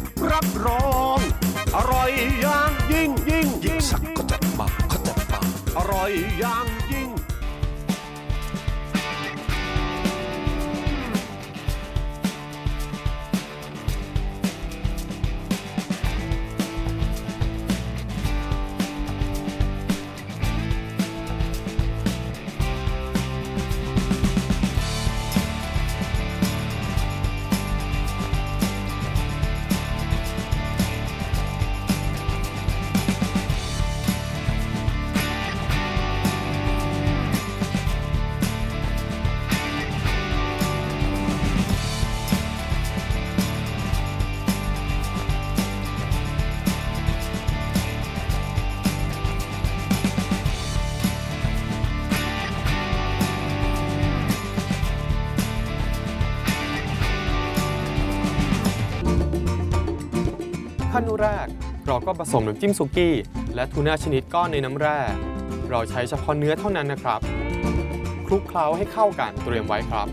ด็ดรับรอง ขั้นแรก เราก็ผสมน้ำจิ้มซุกี้ และทูน่าชนิดก้อนในน้ำแร่ เราใช้เฉพาะเนื้อเท่านั้นนะครับ คลุกเคล้าให้เข้ากันเตรียมไว้ครับ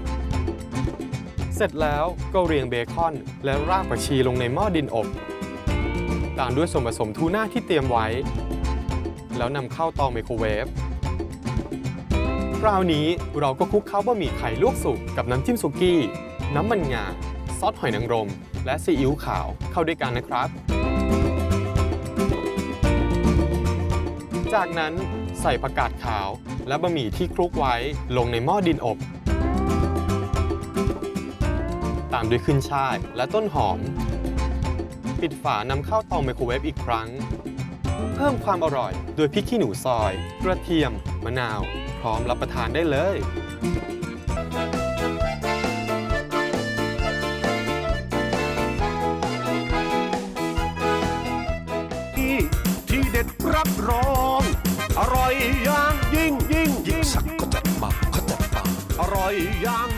เสร็จแล้วก็เรียงเบคอน และรากผักชีลงในหม้อดินอบ ตามด้วยส่วนผสมทูน่าที่เตรียมไว้ แล้วนำเข้าเตาไมโครเวฟคราวนี้เราก็คลุกเคล้าบะหมี่ไข่ลวกสุกกับน้ำจิ้มซุกี้ น้ำมันงา ซอสหอยนางรม และซีอิ๊วขาวเข้าด้วยกันนะครับ จากนั้นใส่ผักกาดขาวและบะหมี่ที่คลุกไว้ลงในหม้อดินอบ ตามด้วยขึ้นช่ายและต้นหอม ปิดฝานำเข้าเตาไมโครเวฟอีกครั้ง เพิ่มความอร่อยด้วยพริกขี้หนูซอย กระเทียม มะนาว พร้อมรับประทานได้เลย ด็ดรับรอง อร่อยอย่างยิ่งยิ่งยิ่งสักก็จัดมาเขาจัดมาอร่อยอย่าง